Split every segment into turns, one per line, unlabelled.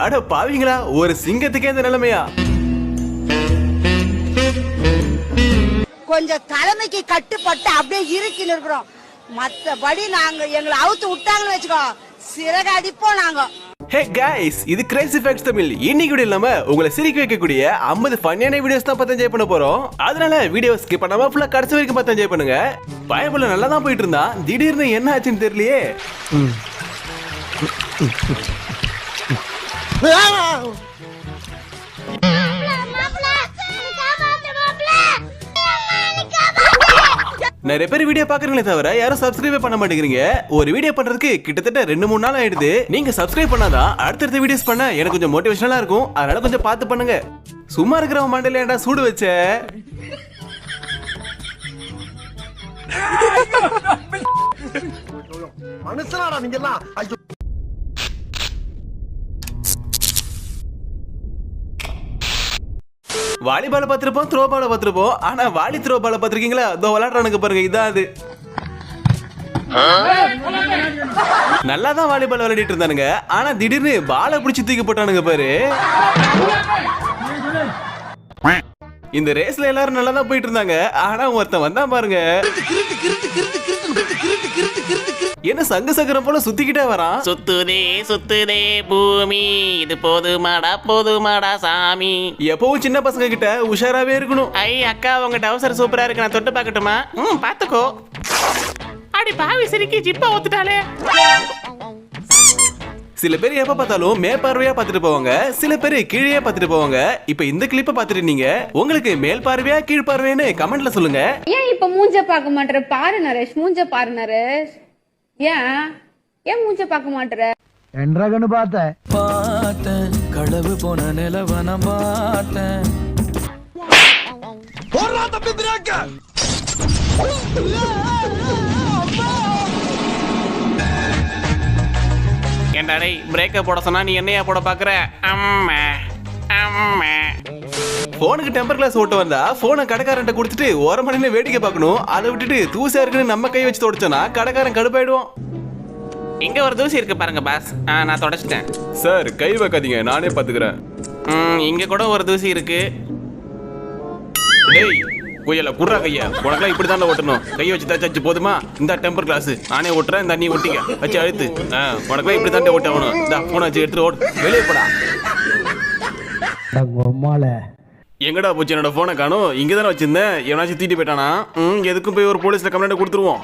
அட பாவீங்களா ஒரு சிங்கத்துக்கே இந்த நிலைமையா?
கொஞ்சம் தலைமைக்கு கட்டுப்பட்டு அப்படியே இருக்கின்னு இருக்கிறோம் மத்தபடி நாங்க எங்களை அவுத்து விட்டாங்கன்னு வச்சுக்கோ சிறகு அடிப்போம் நாங்க.
ஹே கைஸ் இது கிரேசி ஃபேக்ட்ஸ் தமிழ். இன்னைக்கு வீடியோ இல்லாம உங்களை சிரிக்க வைக்கக்கூடிய 50 ஃபன்னியான வீடியோஸ் தான் பார்த்து என்ஜாய் பண்ண போறோம். அதனால வீடியோ ஸ்கிப் பண்ணாம ஃபுல்லா கடைசி வரைக்கும் பார்த்து என்ஜாய் பண்ணுங்க. பயபுள்ள நல்லா தான் போயிட்டு இருந்தா திடீர்னு என்ன ஆச்சுன்னு தெரியலையே. நிறைய பேர் வீடியோ பாக்குறீங்களே தவிர யாரும் சப்ஸ்கிரைப் பண்ண மாட்டேங்கிறீங்க. ஒரு வீடியோ பண்றதுக்கு கிட்டத்தட்ட ரெண்டு மூணு நாள் ஆயிடுது. நீங்க சப்ஸ்கிரைப் பண்ணாதான் அடுத்தடுத்த வீடியோஸ் பண்ண எனக்கு கொஞ்சம் மோட்டிவேஷனலா இருக்கும். அதனால கொஞ்சம் பார்த்து பண்ணுங்க. சும்மா இருக்கிறவன் மண்டையில ஏன்டா சூடு வச்ச?
மனுஷனாடா நீங்க எல்லாம்
வாலிபால பார்த்துருப்போம் த்ரோ பால பார்த்துருப்போம். ஆனா வாலி த்ரோ பால பார்த்துருக்கீங்களா? அதோ விளாட்றானுங்க பாருங்க இதான் அது. நல்லா தான் வாலிபால் விளையாடிட்டு இருந்தானுங்க. ஆனா திடீர்னு பாலை பிடிச்சி தூக்கி போட்டானுங்க பாரு. இந்த ரேஸ்ல எல்லாரும் நல்லா தான் போயிட்டு இருந்தாங்க. ஆனா ஒருத்தன் வந்தான் பாருங்க. என்ன சங்க சக்கரம் போல சுத்திக்கிட்டே வரான்
சுத்துதே சுத்துதே பூமி. இது போதுமாடா போதுமாடா சாமி.
எப்பவும் சின்ன பசங்க கிட்ட உஷாராவே இருக்கணும்.
ஐ அக்கா உங்க டவுசர் சூப்பரா இருக்கு. நான் தொட்டு பார்க்கட்டுமா? ம் பாத்துக்கோ அடி பாவி சிரிக்கி ஜிப்பா ஒத்துட்டாலே
சில பேர் எப்ப பார்த்தாலும் மேற்பார்வையா பார்த்துட்டு போவாங்க சில பேர் கீழே பார்த்துட்டு போவாங்க. இப்ப இந்த கிளிப்ப பார்த்துட்டு நீங்க உங்களுக்கு மேல் பார்வையா கீழ் பார்வையான்னு கமெண்ட்ல சொல்லுங்க.
ஏன் இப்ப மூஞ்ச பார்க்க மாட்டேற? பாரு நரேஷ் மூஞ்ச பாரு நரேஷ். ஏன்? ஏன் மூஞ்ச பார்க்க மாட்டேற?
என்றகன்னு பார்த்த.
பார்த்தேன். களவு போன நிலவ நான் பார்த்தேன்.
ஏன்டா டேய் பிரேக்க போட சொன்னா நீ என்னையா போட பாக்குற அம்மா அம்மா.
போனுக்கு டெம்பர் கிளாஸ் ஓட்ட வந்தா போனை கடைக்காரன்ட்ட கொடுத்துட்டு ஒரு மணி நேரம் வேடிக்கை பார்க்கணும். அதை விட்டுட்டு தூசா இருக்குன்னு நம்ம கை வச்சு தொடச்சோன்னா கடைக்காரன் கடுப்பாயிடுவோம்
இங்க ஒரு தூசி இருக்கு பாருங்க பாஸ் ஆ நான் தொடச்சிட்டேன்.
சார் கை வைக்காதீங்க நானே பாத்துக்கிறேன்
ம் இங்க கூட ஒரு தூசி இருக்கு.
டேய் குயல குர்ரா கைய. உனக்கெல்லாம் இப்படி தான் ஓட்டணும். கையை வச்சு தச்சாச்சு போதுமா? இந்த டெம்பர் கிளாஸ் நானே ஓட்டுறேன் இந்த நீ ஒட்டிக்க. வச்சு அழுத்து. உனக்கெல்லாம் இப்படி தான் ஓட்ட ஆகணும் இந்த போனை வச்சு எடுத்து ஓட்டு வெளியே போடா. எங்கடா போச்சு? என்னோட போனை காணும் இங்க தானே வச்சிருந்தேன். எவனாச்சும் தீட்டி போயிட்டானா? ம் எதுக்கும் போய் ஒரு போலீஸ்ல கம்ப்ளைண்ட் கொடுத்துருவோம்.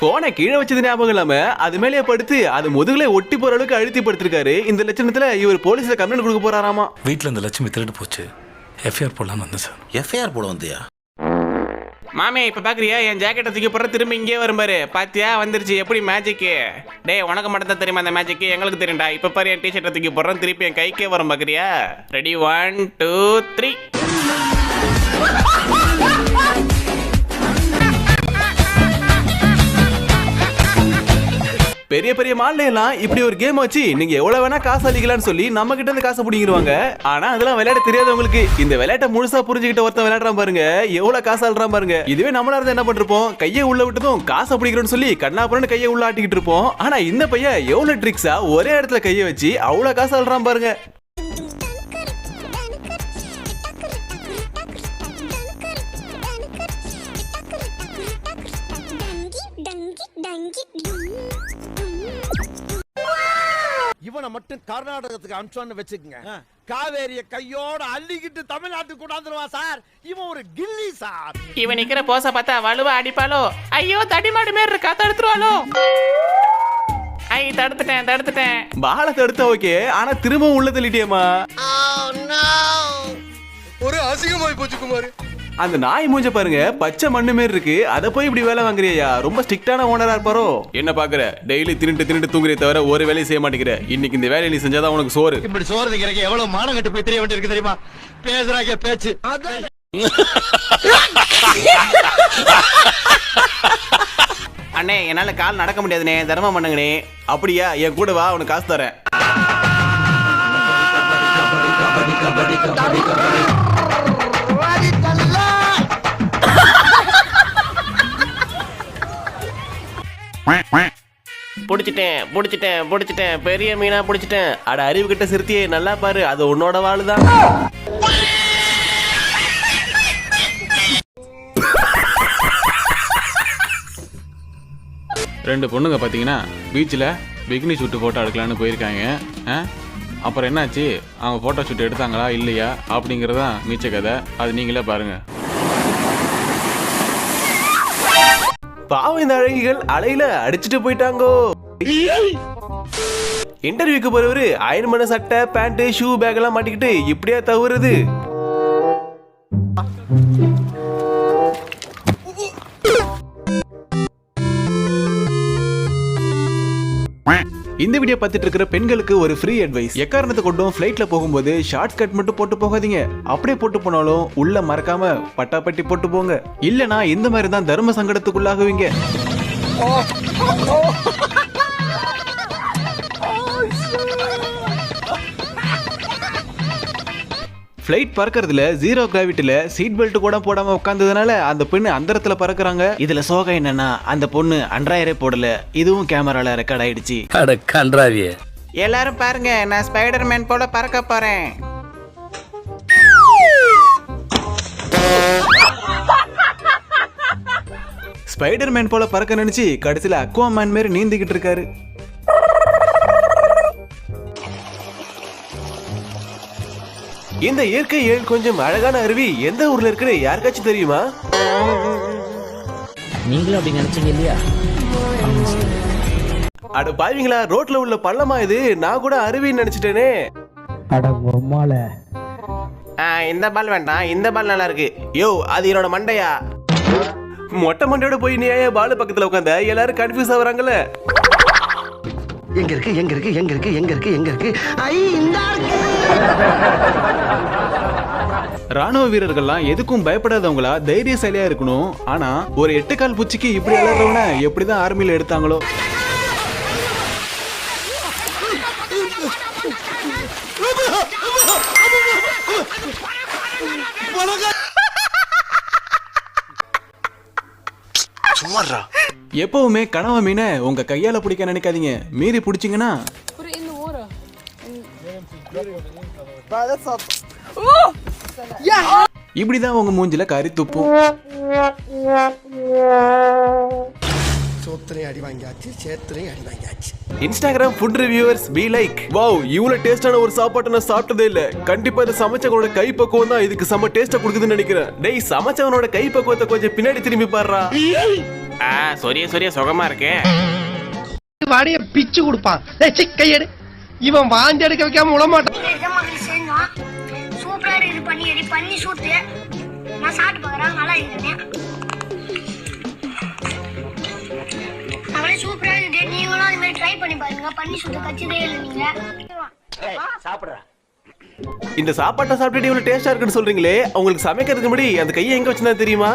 போனை கீழே வச்சது ஞாபகம் இல்லாம அது மேலேயே படுத்து அது முதுகுல ஒட்டி போற அளவுக்கு அழுத்தி படுத்திருக்காரு. இந்த லட்சணத்துல இவர் போலீஸ்ல கம்ப்ளைண்ட் கொடுக்க போறாராமா?
வீட்டில் இந்த லட்சுமி திருட்டு போச்சு. எஃப்ஐஆர் போடலான்னு வந்தேன் சார்.
எஃப்ஐஆர் போட வந்தியா?
மாமே இப்போ பார்க்குறியா என் ஜாக்கெட்டை தூக்கி போற திரும்பி இங்கே வரும்பாரு பாத்தியா? வந்துருச்சு. எப்படி மேஜிக்கு டேய் உனக்கு மட்டும் தான் தெரியுமா அந்த மேஜிக்கு எங்களுக்கு தெரியும்டா. இப்போ பாரு என் டிஷர்ட்டை தூக்கி போடுறேன் திருப்பி என் கைக்கே வரும் பார்க்குறியா ரெடி ஒன் டூ த்ரீ
பெரிய பெரிய மால்ல இப்படி ஒரு கேம் வச்சு நீங்க எவ்வளவு வேணா காசு அளிக்கலாம்னு சொல்லி நம்ம கிட்ட இருந்து காசு பிடிங்கிருவாங்க ஆனா அதெல்லாம் விளையாட தெரியாதவங்களுக்கு இந்த விளையாட்டை முழுசா புரிஞ்சுக்கிட்ட ஒருத்தன் விளையாடுறான் பாருங்க எவ்வளவு காசு அல்றான் பாருங்க. இதுவே நம்மளா இருந்தா என்ன பண்ணிருப்போம்? கையை உள்ள விட்டதும் காசை பிடிக்கிறோம்னு சொல்லி கண்ணாபுரன்னு கையை உள்ள ஆட்டிக்கிட்டு இருப்போம். ஆனா இந்த பையன் எவ்வளவு ட்ரிக்ஸா ஒரே இடத்துல கையை வச்சு அவ்வளவு காசு அல்றான் பாருங்க.
இவனை மட்டும் கர்நாடகத்துக்கு அனுப்பிச்சோன்னு வச்சுக்கங்க. காவேரிய கையோட அள்ளிக்கிட்டு தமிழ்நாட்டுக்கு கொண்டாந்துருவான் சார். இவன் ஒரு கில்லி சார்.
இவன் நிக்கிற போச பார்த்தா வலுவா அடிப்பாளோ? ஐயோ தடிமாடு மாரி இருக்கா தடுத்துருவாளோ ஐ தடுத்துட்டேன் தடுத்துட்டேன்.
பாலத்தை எடுத்த ஓகே ஆனா திரும்பவும் உள்ள தள்ளிட்டியேமா
ஒரு அசிங்கமாய் போச்சு குமார்.
அந்த நாய் மூஞ்ச பாருங்க பச்சை மண்ணு மாரி இருக்கு. அத போய் இப்படி வேலை வாங்குறியா? ரொம்ப ஸ்ட்ரிக்டான ஓனரா இருப்பாரோ? என்ன பாக்குற? டெய்லி தின்னுட்டு தின்னுட்டு தூங்குறே தவிர ஒரு வேலையும் செய்ய மாட்டேங்கிற. இன்னைக்கு இந்த வேலையை நீ செஞ்சாதான் உனக்கு சோறு.
இப்படி சோறு திங்கிறக்கு எவ்வளவு மானம் கட்டு போய் தெரிய வேண்டியிருக்கு தெரியுமா? பேசுறாங்க பேச்சு.
அண்ணே என்னால கால் நடக்க முடியாதுண்ணே. தர்மம் பண்ணுங்கண்ணே.
அப்படியா? என் கூட வா உனக்கு காசு தரேன்.
பிடிச்சிட்டேன் பிடிச்சிட்டேன் பிடிச்சிட்டேன். பெரிய மீனா பிடிச்சிட்டேன்.
அட அறிவு கிட்ட சிறுத்தியே நல்லா பாரு. அது உன்னோட வாளுதான் ரெண்டு பொண்ணுங்க பார்த்தீங்கன்னா பீச்சில் பிக்னி ஷூட்டு ஃபோட்டோ எடுக்கலான்னு போயிருக்காங்க. ஆ? அப்புறம் என்னாச்சு? அவங்க ஃபோட்டோ ஷூட் எடுத்தாங்களா இல்லையா? அப்படிங்கிறதான் மீச்ச கதை. அது நீங்களே பாருங்கள் பாவம் இந்த அழகிகள் அலையில அடிச்சிட்டு போயிட்டாங்கோ. இன்டர்வியூக்கு போறவரு அயன் பண்ண சட்டை பேண்ட் ஷூ பேக் எல்லாம் மாட்டிக்கிட்டு இப்படியா தவறுது? இந்த வீடியோ பார்த்துட்டு இருக்கிற பெண்களுக்கு ஒரு ஃப்ரீ அட்வைஸ் எக்காரணத்தை கொண்டும் ஃப்ளைட்ல போகும்போது ஷார்ட் கட் மட்டும் போட்டு போகாதீங்க. அப்படியே போட்டு போனாலும் உள்ள மறக்காம பட்டாப்பட்டி போட்டு போங்க. இல்லனா இந்த மாதிரி தான் தர்ம சங்கடத்துக்குள்ளாகுவீங்க. ஃப்ளைட் பறக்கறதுல ஜீரோ கிராவிட்டில சீட் பெல்ட் கூட போடாம உட்காந்ததுனால அந்த பெண்ணு அந்தரத்துல பறக்குறாங்க. இதுல சோகம் என்னன்னா அந்த பொண்ணு அன்றாயிரே போடல. இதுவும் கேமரால ரெக்கார்ட் ஆயிடுச்சு.
அட கன்றாவியே.
எல்லாரும் பாருங்க நான் ஸ்பைடர் மேன் போல பறக்க போறேன்.
ஸ்பைடர் மேன் போல பறக்க நினைச்சு கடைசியில அக்வா மேன் மாரி நீந்திக்கிட்டு இருக்காரு. இந்த இயற்கை ஏழ் கொஞ்சம் அழகான அருவி எந்த ஊர்ல இருக்குன்னு யாருக்காச்சும் தெரியுமா?
நீங்களும் அப்படி நினைச்சீங்க இல்லையா?
அட பாவீங்களா ரோட்ல உள்ள பள்ளமா இது? நான் கூட அருவின்னு நினைச்சிட்டேனே.
ஆ, இந்த பால் வேண்டாம் இந்த பால் நல்லா இருக்கு. யோ அது என்னோட மண்டையா?
மொட்டை மண்டையோட போய் நீ ஏன் பாலு பக்கத்துல உட்காந்த எல்லாரும் கன்ஃபியூஸ் ஆகுறாங்கல்ல.
எங்க இருக்கு எங்க இருக்கு எங்க இருக்கு எங்க இருக்கு எங்க இருக்கு? ஐ இந்த
ராணுவ வீரர்கள்லாம் எதுக்கும் பயப்படாதவங்களா தைரியசாலியா இருக்கணும். ஆனா ஒரு எட்டு கால் பூச்சிக்கு இப்படி அலறவன எப்படிதான் ஆர்மியில எடுத்தாங்களோ? எப்பவுமே கனவு மீனை உங்க கையால பிடிக்க நினைக்காதீங்க. மீறி பிடிச்சிங்கன்னா இப்படிதான் உங்க மூஞ்சில கறி துப்பும்.
சோத்திரையும் அடி வாங்கியாச்சு சேத்திரையும் அடி வாங்கியாச்சு.
Instagram food reviewers be like wow இவ்வளவு டேஸ்டான ஒரு சாப்பாட்டை நான் சாப்பிட்டதே இல்ல. கண்டிப்பா இதை சமைச்சவங்களோட கை பக்குவம் தான் இதுக்கு செம்ம டேஸ்டா கொடுக்குதுன்னு நினைக்கிறேன். டேய் சமைச்சவனோட கை பக்குவத்தை கொஞ்சம் பின்னாடி திரும்பி பாடுறா
ஆ சொரிய சொரிய சுகமா இருக்கே.
வாடைய பிச்சு கொடுப்பான். கையெடு. இவன் வாந்தி எடுக்க வைக்காம விடமாட்டான்
எஜமானி செஞ்சோம் சூப்பரா இது பண்ணி எடி பண்ணி சூட்டு. நான் சாப்பிட்டு பார்க்குறேன். நல்லா இருக்குதுன்னு அவளே சூப்பரா இருக்குது நீங்களும் அது மாதிரி ட்ரை பண்ணி பாருங்க. பண்ணி சூட்டு கச்சிதே இல்லை நீங்க.
இந்த சாப்பாட்டை சாப்பிட்டுட்டு இவ்வளவு டேஸ்டா இருக்குன்னு சொல்றீங்களே உங்களுக்கு சமைக்கிறதுக்கு முன்னாடி அந்த கையை எங்க வச்சிருந்தா தெரியுமா?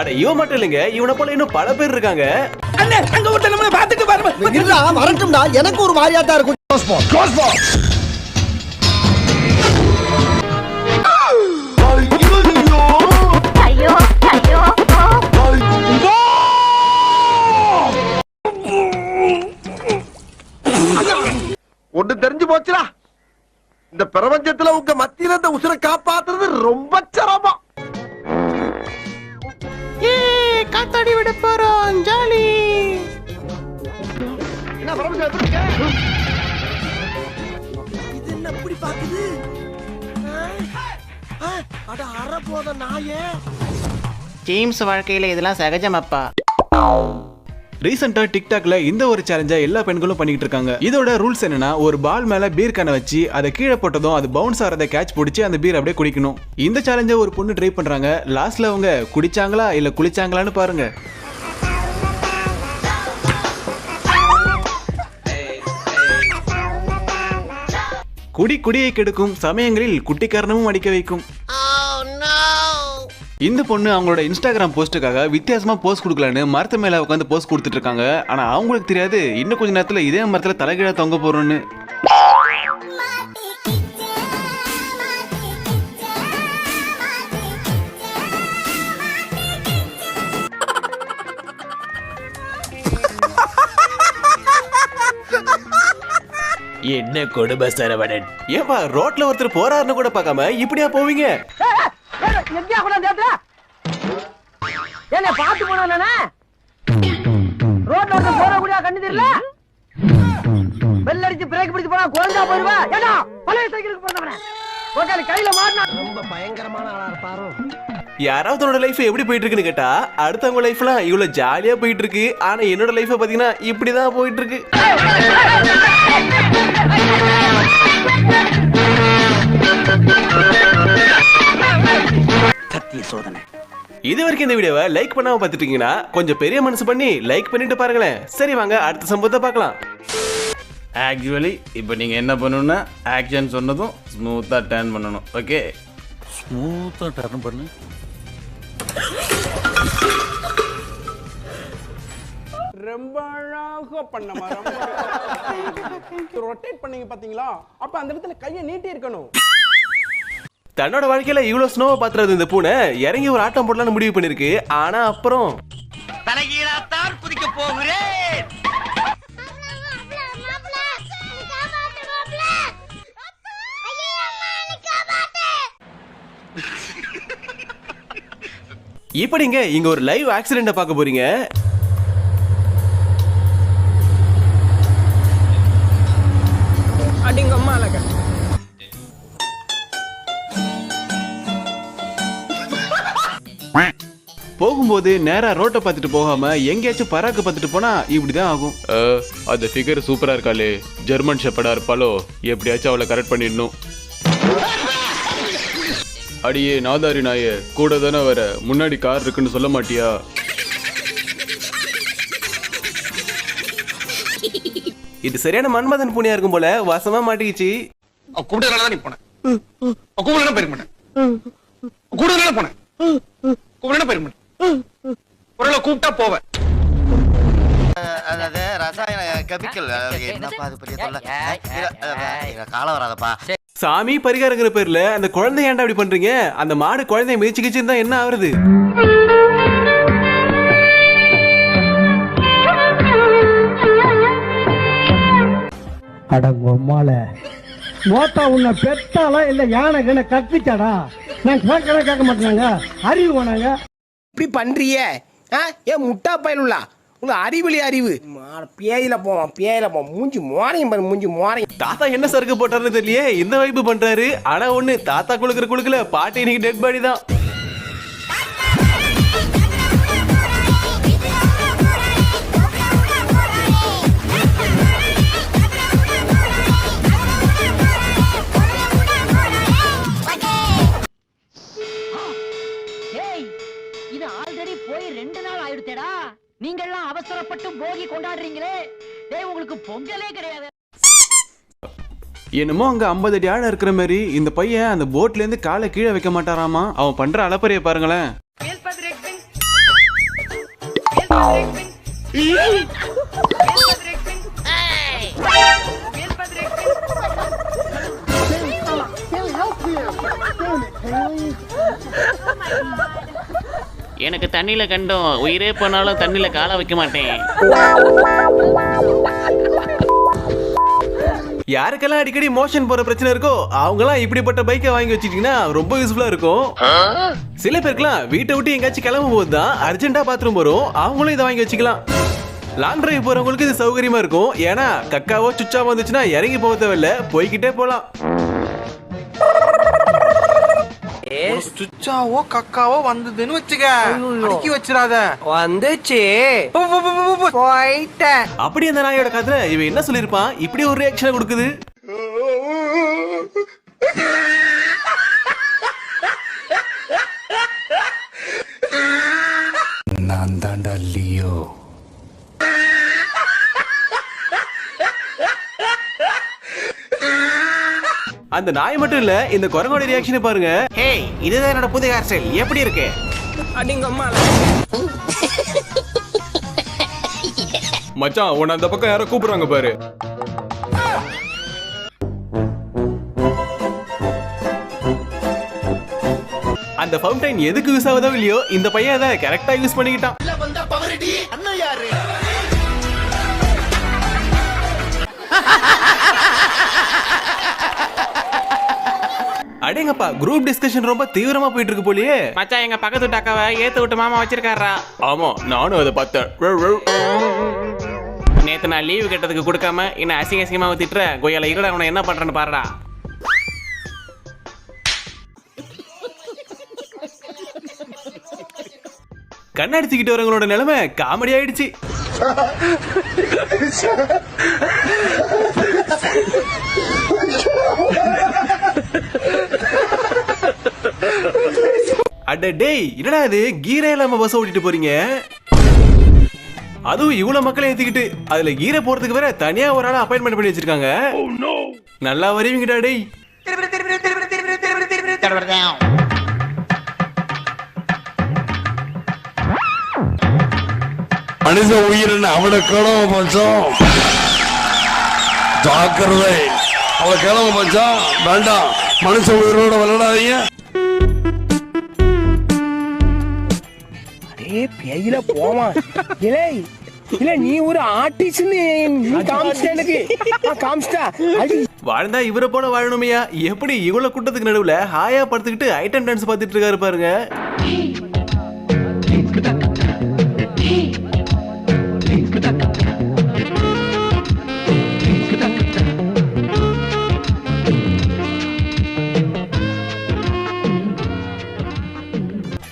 அட இவன் மட்டும் இல்லைங்க இவனை போல இன்னும் பல பேர் இருக்காங்க.
இருடா வரட்டும்டா. எனக்கு ஒரு மாதிரியா தான் இருக்கும்.
ஐயோ ஐயோ
ஒண்ணு தெரிஞ்சு போச்சுடா. இந்த பிரபஞ்சத்துல உங்க மத்தியில இந்த உசுரை காப்பாத்துறது ரொம்ப சிரமம்.
காத்தாடி விட ஜேம்ஸ் வாழ்க்கையில இதெல்லாம் சகஜம் அப்பா
ரீசெண்டா டிக்டாக்ல இந்த ஒரு சேலஞ்சா எல்லா பெண்களும் பண்ணிட்டு இருக்காங்க. இதோட ரூல்ஸ் என்னன்னா ஒரு பால் மேல பீர் கனை வச்சு அதை கீழே போட்டதும் அது பவுன்ஸ் ஆறத கேட்ச் பிடிச்சி அந்த பீர் அப்படியே குடிக்கணும். இந்த சேலஞ்சை ஒரு பொண்ணு ட்ரை பண்றாங்க. லாஸ்ட்ல அவங்க குடிச்சாங்களா இல்ல குளிச்சாங்களான்னு பாருங்க. குடி குடியை கெடுக்கும் சமயங்களில் குட்டிக்காரணமும் அடிக்க வைக்கும். இந்த பொண்ணு அவங்களோட இன்ஸ்டாகிராம் போஸ்ட்டுக்காக வித்தியாசமா போஸ்ட் கொடுக்கலான்னு மரத்து மேல உட்காந்து போஸ்ட் கொடுத்துட்டு இருக்காங்க ஆனா அவங்களுக்கு தெரியாது. இன்னும் கொஞ்ச நேரத்துல இதே மரத்துல தலைகீழ தொங்க போறோம்னு
என்ன கொடுமை சரவணன்?
ஏப்பா ரோட்ல ஒருத்தர் போறாருன்னு கூட பார்க்காம இப்படியா போவீங்க?
எங்கேயா கொண்டாந்து என்ன பாத்து போனா ரோட்ல வந்து போற கூட கண்ணு தெரியல பெல் அடிச்சு பிரேக் பிடிச்சு போனா குழந்தா போயிருவா ஏடா பழைய சைக்கிளுக்கு போனவன உட்காந்து கையில மாட்டினா ரொம்ப பயங்கரமான ஆளா இருப்பாரோ
யாராவது உன்னோட லைஃப் எப்படி போயிட்டு இருக்குன்னு கேட்டா அடுத்தவங்க லைஃப்லாம் இவ்வளவு ஜாலியா போயிட்டு இருக்கு ஆனா என்னோட லைஃப் பாத்தீங்கன்னா இப்படிதான் போயிட்டு இருக்கு இது வரைக்கும் இந்த வீடியோவை லைக் பண்ணாம பார்த்துட்டு இருக்கீங்கன்னா கொஞ்சம் பெரிய மனசு பண்ணி லைக் பண்ணிட்டு பாருங்களேன். சரி வாங்க அடுத்த சம்பவத்தை பார்க்கலாம்.
ஆக்சுவலி இப்போ நீங்கள் என்ன பண்ணணும்னா ஆக்ஷன் சொன்னதும் ஸ்மூத்தாக டர்ன் பண்ணணும் ஓகே
ஸ்மூத்தா டர்ன் பண்ணு.
ரொம்ப அழகா பண்ணமா ரொம்ப ரொட்டேட் பண்ணீங்க பாத்தீங்களா? அப்ப அந்த இடத்துல கையை நீட்டி இருக்கணும்
தன்னோட வாழ்க்கையில இவ்வளவு ஸ்னோவை பாத்துறது இந்த பூனை இறங்கி ஒரு ஆட்டம் போடலாம்னு முடிவு பண்ணிருக்கு ஆனா அப்புறம்
தலைகீழாத்தான் குதிக்க போகிறேன்.
இப்படிங்க இங்க ஒரு லைவ் ஆக்சிடென்ட பார்க்க போறீங்க. போகும்போது நேரா ரோட்டை பார்த்துட்டு போகாம எங்கேயாச்சும் பராக்கு பார்த்துட்டு போனா இப்படிதான் ஆகும். அந்த ஃபிகர் சூப்பரா இருக்காளே. ஜெர்மன் ஷெப்படா இருப்பாளோ? எப்படியாச்சும் அவளை கரெக்ட் பண்ணிடணும். அடியே நாதாரி நாயே கூட தானே வர? முன்னாடி கார் இருக்குன்னு சொல்ல மாட்டியா? இது சரியான மன்மதன் பூனியா இருக்கும் போல. வாசமா மாட்டிக்கிச்சு.
கூப்பிட்டதுனால நீ போனேன் கூப்பிடலாம் மாட்டேன் போனேன்
காலம் வராதப்பா.
சாமி பரிகாரங்கிற பேர்ல அந்த குழந்தை ஏன்டா அப்படி பண்றீங்க? அந்த மாடு குழந்தைய மிதிச்சுக்கிச்சு இருந்தா என்ன ஆகுறது?
அடங்கொம்மால மோத்தா உன்னை பெத்தாலா இல்ல யானை கண்ண கத்துச்சாடா நான் கேட்கறேன் கேட்க மாட்டாங்க அறிவு வேணாங்க.
இப்படி பண்றியே? ஏன் முட்டா பயலுள்ளா உங்க அறிவிலி அறிவு. பேயில போவான் பேயில போவான். மூஞ்சி மோரையும் பாரு மூஞ்சி மோரையும்.
தாத்தா என்ன சரக்கு போட்டாருன்னு தெரியலையே? இந்த வைப்பு பண்றாரு. ஆனா ஒண்ணு தாத்தா குளுக்குற குளுக்குல பாட்டி இன்னைக்கு டெட் பாடி தான்.
ஏய் இது ஆல்ரெடி போய் ரெண்டு நாள் ஆயிடுச்சேடா நீங்க எல்லாம் அவசரப்பட்டு போகி கொண்டாடுறீங்களே. டேய் உங்களுக்கு பொங்கலே கிடையாது.
என்னமோ அங்க 50 அடி ஆழம் இருக்கிற மாதிரி இந்த பையன் அந்த போட்ல இருந்து காலை கீழே வைக்க மாட்டாராமா? அவன் பண்ற அலப்பறைய பாருங்களேன்.
எனக்கு தண்ணியில் கண்டோம். உயிரே போனாலும் தண்ணியில் காலை வைக்க மாட்டேன்.
யாருக்கெல்லாம் அடிக்கடி மோஷன் போற பிரச்சனை இருக்கோ அவங்கலாம் இப்படிப்பட்ட பைக்கை வாங்கி வச்சுட்டீங்கன்னா ரொம்ப யூஸ்ஃபுல்லா இருக்கும். சில பேருக்குலாம் வீட்டை விட்டு எங்கேயாச்சும் கிளம்பும் போது தான் அர்ஜென்ட்டா பாத்ரூம் வரும். அவங்களும் இதை வாங்கி வச்சுக்கலாம். லாங் டிரைவ் போறவங்களுக்கு இது சௌகரியமா இருக்கும். ஏன்னா கக்காவோ சுச்சாவோ வந்துச்சுன்னா இறங்கி போக தேவையில்ல. போய்கிட்டே போகலாம்
சுச்சாவோ கக்காவோ வந்ததுன்னு வச்சுக்க. அடக்கி வச்சிடாத. வந்துச்சு. போயிட்டேன்.
அப்படி அந்த நாயோட கதை இவன் என்ன சொல்லியிருப்பான்? இப்படி ஒரு ரியாக்ஷன் கொடுக்குது. அந்த நாய் மட்டும் இல்ல இந்த குரங்கோட ரியாக்ஷனை பாருங்க.
ஹேய் இதுதான் என்னோட புது ஹேர் ஸ்டைல் எப்படி இருக்கு?
அடிங்க அம்மா
மச்சான் உன்னை அந்த பக்கம் யாரோ கூப்பிடுறாங்க பாரு. அந்த ஃபவுண்டைன் எதுக்கு யூஸ் ஆகுதோ இல்லையோ இந்த பையன் அதை கரெக்டா யூஸ் பண்ணிக்கிட்டான். அடேங்கப்பா குரூப் டிஸ்கஷன் ரொம்ப தீவிரமா போயிட்டு இருக்கு போலயே.
மச்சான் எங்க பக்கத்து வீட்டு அக்காவை ஏத்து விட்டு மாமா வச்சிருக்காரா?
ஆமா நானும் அதை பார்த்தேன்.
நேத்து நான் லீவு கட்டதுக்கு கொடுக்காம என்ன அசிங்க அசிங்கமா திட்டுற கொய்யால இருடா உன என்ன பண்றேன்னு பாருடா.
கண்ணாடி தூக்கிட்டு வரவங்களோட நிலைமை காமெடி ஆயிடுச்சு. அட டேய் என்னடா இது? கீரே இல்லாம பஸ் ஓட்டிட்டு போறீங்க? அதுவும் இவ்வளவு மக்களை ஏத்திக்கிட்டு அதுல கீரை போறதுக்கு வேற தனியா ஒரு ஆள் அப்பாயின்மெண்ட் பண்ணி வச்சிருக்காங்க. நல்லா வருவீங்கடா டேய்.
மனித உயிரின் அவனை கிளம்ப பஞ்சம் ஜாக்கிரதை. அவளை கிளம்ப பஞ்சம் வேண்டாம். மனுஷ உயிரோட விளையாடாதீங்க.
பேயில போமா இலே இல்ல நீ ஒரு
வாழ்ந்தா இவரை போல வாழணுமையா? எப்படி இவ்வளவு கூட்டத்துக்கு நடுவுல ஹாயா படுத்துக்கிட்டு ஐட்டம் டான்ஸ் பார்த்துட்டு இருக்காரு பாருங்க.